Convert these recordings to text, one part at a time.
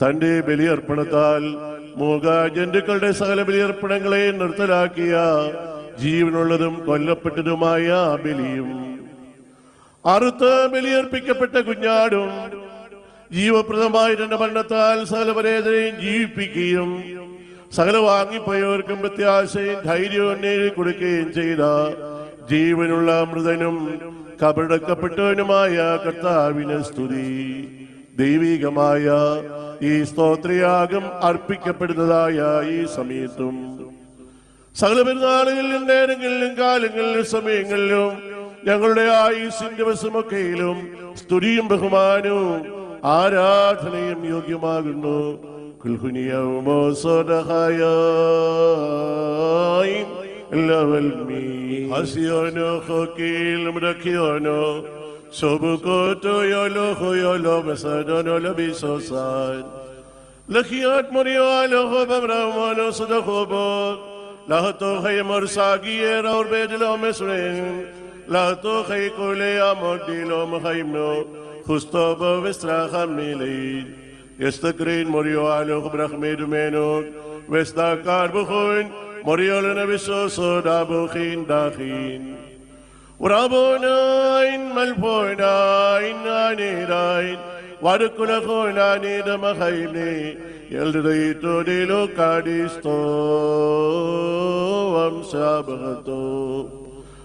തന്റെ ബലിയർപ്പണത്താൽ മൂക ജന്തുക്കളുടെ സകല ബലിയർപ്പണങ്ങളെ നിർത്തലാക്കിയ ജീവനുള്ളതും കൊല്ലപ്പെട്ടതുമായ ബലിയും അറുത്ത് ബലിയർപ്പിക്കപ്പെട്ട കുഞ്ഞാടും ജീവപ്രദമായ രണ്ട് മരണത്താൽ സകലപരേതരെയും ജീവിപ്പിക്കുകയും സകല വാങ്ങിപ്പോയവർക്കും പ്രത്യാശയും ധൈര്യവും നേടി കൊടുക്കുകയും ചെയ്ത ജീവനുള്ള മൃതനും കബടക്കപ്പെട്ടവനുമായ കർത്താവിന് സ്തുതി. ദൈവികമായ ഈ സ്തോത്രയാഗം അർപ്പിക്കപ്പെടുന്നതായ ഈ സമയത്തും സകല പെരുന്നാളുകളിലും നേരങ്ങളിലും കാലങ്ങളിലും സമയങ്ങളിലും ഞങ്ങളുടെ ആയുസിന്റെ വിഷമക്കയിലും സ്തുതിയും ബഹുമാനവും ആരാധനയും യോഗ്യമാകുന്നു. لخيات مريو لخو بمرمانو صدخو بود لهتو خيمر ساقية رور بيدلو مسرين لاتو خی کولی آمود دینو مخیم نو خستو با وسترا خم نیلید استقرین مریو آلو خبرخ میدومینو وستا کار بخوین مریو لنبی سوسو دابوخین داخین. ورابوناین ملپوناین آنیراین. وارکل خونانی دم خیمنی. یل ریتو دیلو کاریستو ومسابغتو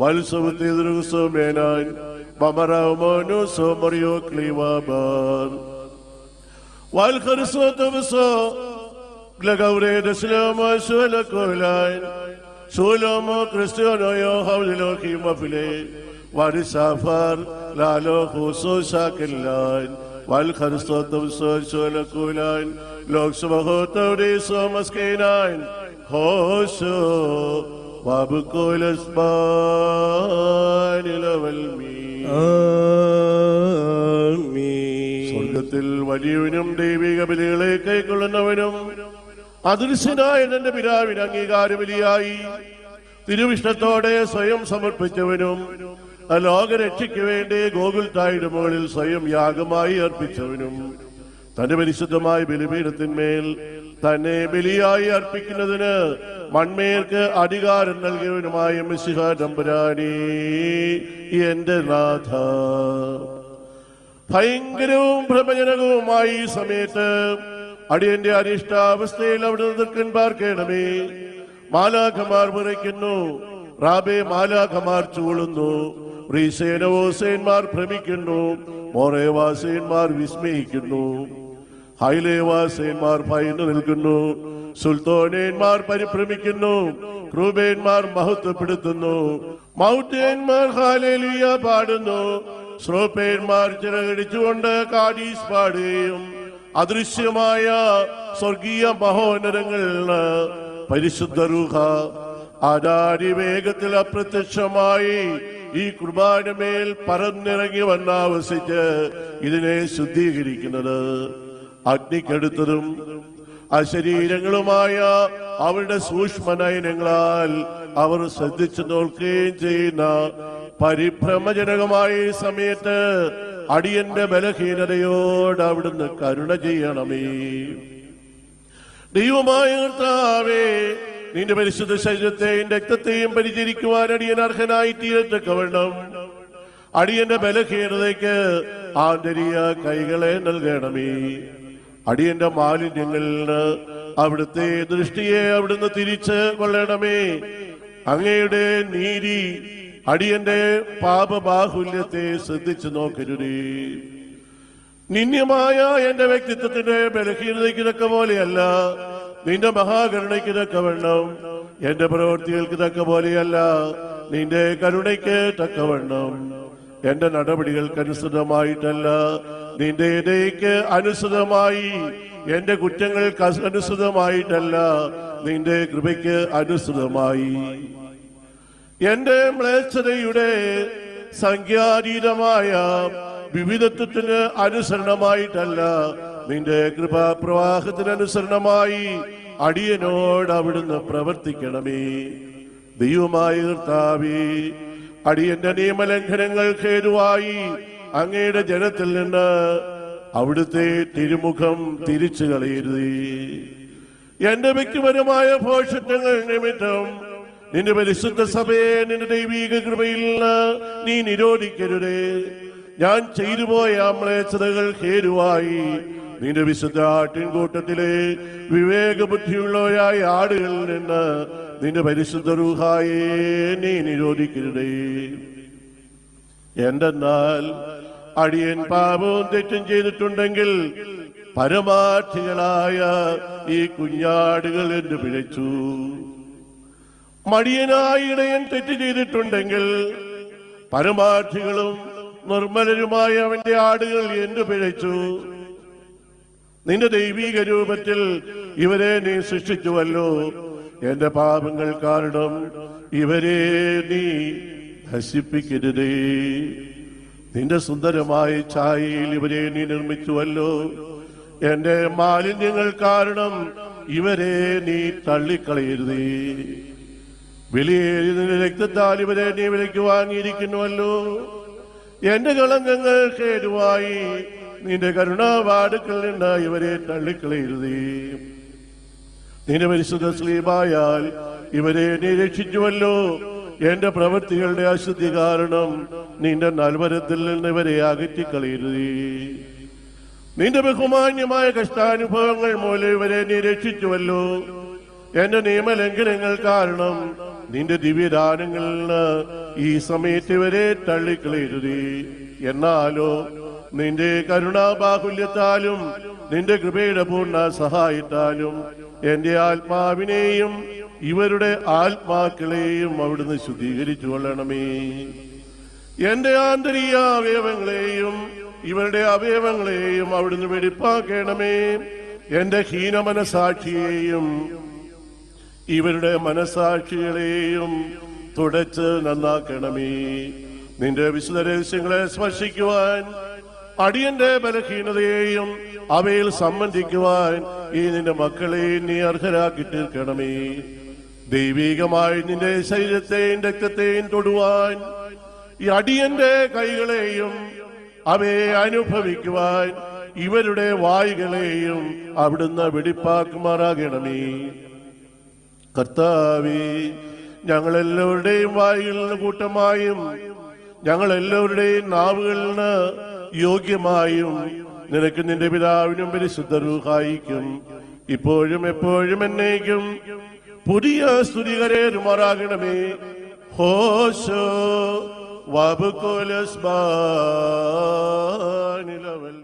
വത്സവത്തെ ദിവസമേനാൻ പമരാമോനോ സോമറിയോ ക്ലീവാബ വാൽഹരിസോ ദിവസോ ലഗൗരേ ദശലോമോ ശൂല കോലാൻ ശൂലോമോ ക്രിസ്ത്യോനോ യോ ഹൗലിലോ ഹിമഫിലെ. വരിസാഫർ ലാലോ ഹൂസോ ശാക്കില്ലാൻ വാൽഹരിസോ ദിവസോ ഹോ ശോ وابكول اسبان لوالمين ആമീൻ സ്വർഗത്തിൽ വലിയവനും ദൈവിക ബലികളെ കൈക്കൊള്ളുന്നവനും അദൃശ്യനായ തന്റെ പിതാവിന് അംഗീകാര ബലിയായി തിരുവിഷ്ണത്തോടെ സ്വയം സമർപ്പിച്ചവനും ആ ലോകരക്ഷയ്ക്ക് വേണ്ടി ഗോകുൽത്തായുടെ മുകളിൽ സ്വയം യാഗമായി അർപ്പിച്ചവനും തന്റെ പരിശുദ്ധമായ ബലിപീഠത്തിന്മേൽ തന്നെ ബലിയായി അർപ്പിക്കുന്നതിന് മൺമേർക്ക് അധികാരം നൽകിയവനുമായ മിശിഹ തമ്പുരാനി എന്റെ നാഥ. ഭയങ്കരവും ഭ്രമജനകവുമായി ഈ സമയത്ത് അടിയന്റെ അനിഷ്ടാവസ്ഥയിൽ അവിടെ നിൽക്കൻ പാർക്കണമേ. മാലാഖമാർ വിറയ്ക്കുന്നു. റാബെ മാലാഖമാർ ചൂളുന്നു. റീസേനവോസേന്മാർ ഭ്രമിക്കുന്നു. മോറേവാസേന്മാർ വിസ്മയിക്കുന്നു. ഹൈലേവാസേന്മാർ ഭയന്നു നിൽക്കുന്നു. സുൽത്തോനേന്മാർ പരിഭ്രമിക്കുന്നു. ക്രൂബേന്മാർ മഹത്വപ്പെടുത്തുന്നു. മൗട്ടേന്മാർ ഹാലേലിയ പാടുന്നു. ശ്രോപ്പേന്മാർ ചിറകടിച്ചുകൊണ്ട് കാടീസ് പാടുകയും അദൃശ്യമായ സ്വർഗീയ മഹോന്നരങ്ങൾ പരിശുദ്ധ രൂഹ ആരാടി വേഗത്തിൽ അപ്രത്യക്ഷമായി ഈ കുർബാനമേൽ പറന്നിറങ്ങി വന്നാവസിച്ച് ഇതിനെ ശുദ്ധീകരിക്കുന്നത്. അഗ്നിക്കടുത്തതും ശരീരങ്ങളുമായ അവരുടെ സൂക്ഷ്മനയനങ്ങളാൽ അവർ ശ്രദ്ധിച്ചു നോക്കുകയും ചെയ്യുന്ന പരിഭ്രമജനകമായ സമയത്ത് അടിയന്റെ ബലഹീനതയോട് അവിടുന്ന് കരുണ ചെയ്യണമേ. ദൈവമായ കർത്താവേ നിന്റെ പരിശുദ്ധ ശരീരത്തെയും രക്തത്തെയും പരിചരിക്കുവാൻ അടിയൻ അർഹനായി തീരത്തക്കവണ്ണം. അടിയന്റെ ബലഹീനതയ്ക്ക് ആന്തരിക കൈകളെ നൽകണമേ. അടിയന്റെ മാലിന്യങ്ങളിൽ അവിടുത്തെ ദൃഷ്ടിയെ അവിടുന്ന് തിരിച്ച് കൊള്ളണമേ. അങ്ങയുടെ നീരി അടിയന്റെ പാപബാഹുല്യത്തെ ശ്രദ്ധിച്ചു നോക്കരുതേ. നിന്യമായ എന്റെ വ്യക്തിത്വത്തിന്റെ ബലഹീനതയ്ക്ക് തക്ക പോലെയല്ല നിന്റെ മഹാകരുണയ്ക്ക് തക്കവണ്ണം എന്റെ പ്രവൃത്തികൾക്ക് തക്ക പോലെയല്ല നിന്റെ കരുണയ്ക്ക് തക്കവണ്ണം. എന്റെ നടപടികൾക്ക് അനുസൃതമായിട്ടല്ല നിന്റെ ഇടയ്ക്ക് അനുസൃതമായി എന്റെ കുറ്റങ്ങൾക്ക് അനുസൃതമായിട്ടല്ല. നിന്റെ കൃപയ്ക്ക് അനുസൃതമായി. എന്റെ മ്ലേച്ഛതയുടെ സംഖ്യാതീതമായ വിവിധത്വത്തിന് അനുസരണമായിട്ടല്ല. നിന്റെ കൃപാപ്രവാഹത്തിന് അനുസരണമായി അടിയനോട് അവിടുന്ന് പ്രവർത്തിക്കണമേ. ദൈവമായ കർത്താവേ അടിയന്റെ നിയമലംഘനങ്ങൾ ഹേതുവായി അങ്ങയുടെ ജനത്തിൽ നിന്ന് അവിടുത്തെ തിരുമുഖം തിരിച്ചു കളയരുത്. എന്റെ വ്യക്തിപരമായ ഭോഷത്വങ്ങൾ നിമിത്തം നിന്റെ പരിശുദ്ധ സഭയെ നിന്റെ ദൈവീക കൃപയിൽ നീ നിരോധിക്കരുത്. ഞാൻ ചെയ്തു പോയ അമ്ലേച്ഛതകൾ ഹേരുവായി നിന്റെ വിശുദ്ധ ആട്ടിൻകൂട്ടത്തിലെ വിവേകബുദ്ധിയുള്ളവരായ ആടുകളിൽ നിന്ന് നിന്റെ പരിശുദ്ധ റൂഹായെ നീ നിരോധിക്കരുതേ. എന്തെന്നാൽ അടിയൻ പാപവും തെറ്റും ചെയ്തിട്ടുണ്ടെങ്കിൽ പരമാർത്ഥികളായ ഈ കുഞ്ഞാടുകൾ എന്ന് പിഴച്ചു മടിയനായ ഇടയൻ തെറ്റ് ചെയ്തിട്ടുണ്ടെങ്കിൽ പരമാർത്ഥികളും നിർമ്മലരുമായ അവന്റെ ആടുകൾ എന്ന് പിഴച്ചു നിന്റെ ദൈവീക രൂപത്തിൽ ഇവരെ നീ സൃഷ്ടിച്ചുവല്ലോ. എന്റെ പാപങ്ങൾ കാരണം ഇവരെ നീ നശിപ്പിക്കരുതേ. നിന്റെ സുന്ദരമായ ഛായയിൽ ഇവരെ നീ നിർമ്മിച്ചുവല്ലോ. എന്റെ മാലിന്യങ്ങൾ കാരണം ഇവരെ നീ തള്ളിക്കളയരുതേ. വിലയേറിയതിന്റെ രക്തത്താൽ ഇവരെ നീ വിലയ്ക്ക് വാങ്ങിയിരിക്കുന്നുവല്ലോ. എന്റെ കളങ്കങ്ങൾ കേടുവായി. നിന്റെ കരുണാവാടുക്കളിൽ നിന്ന് ഇവരെ തള്ളിക്കളയരുതേ. നിന്റെ പരിശുദ്ധ സ്ലീപായാൽ ഇവരെ നീ രക്ഷിച്ചുവല്ലോ എന്റെ പ്രവൃത്തികളുടെ അശുദ്ധി കാരണം നിന്റെ നൽവരത്തിൽ നിന്ന് ഇവരെ അകറ്റിക്കളയരുതേ. നിന്റെ ബഹുമാന്യമായ കഷ്ടാനുഭവങ്ങൾ മൂലം ഇവരെ നീ രക്ഷിച്ചുവല്ലോ എന്റെ നിയമലംഘനങ്ങൾ കാരണം നിന്റെ ദിവ്യദാനങ്ങളിൽ നിന്ന് ഈ സമയത്ത് ഇവരെ തള്ളിക്കളയരുതേ. എന്നാലോ നിന്റെ കരുണാബാഹുല്യത്താലും നിന്റെ കൃപയുടെ പൂർണ സഹായത്താലും എന്റെ ആത്മാവിനെയും ഇവരുടെ ആത്മാക്കളെയും അവിടുന്ന് ശുദ്ധീകരിച്ചു കൊള്ളണമേ എന്റെ ആന്തരിക അവയവങ്ങളെയും ഇവരുടെ അവയവങ്ങളെയും അവിടുന്ന് വെടിപ്പാക്കണമേ. എന്റെ ഹീന മനസാക്ഷിയെയും ഇവരുടെ മനസാക്ഷികളെയും തുടച്ച് നന്നാക്കണമേ. നിന്റെ വിശുദ്ധ രഹസ്യങ്ങളെ സ്പർശിക്കുവാൻ അടിയന്റെ ബലഹീനതയെയും അവയിൽ സംബന്ധിക്കുവാൻ ഈ നിന്റെ മക്കളെ നീ അർഹരാക്കി തീർക്കണമേ. ദൈവീകമായി നിന്റെ ശരീരത്തെയും രക്തത്തെയും തൊടുവാൻ ഈ അടിയന്റെ കൈകളെയും അവയെ അനുഭവിക്കുവാൻ ഇവരുടെ വായികളെയും അവിടുന്ന് വെടിപ്പാക്കുമാറാകണമേ. കർത്താവേ ഞങ്ങളെല്ലാവരുടെയും നിന്ന് കൂട്ടമായും ഞങ്ങളെല്ലാവരുടെയും നാവുകളിൽ നിന്ന് യോഗ്യമായും നിനക്ക് നിന്റെ പിതാവിനും പരിശുദ്ധ രൂഹായിക്കും ഇപ്പോഴും എപ്പോഴും എന്നേക്കും പുതിയ സ്തുതികരേരുമാറാകണമേ ഹോശോ വബുക്കോലസ്ബാനിലവൽ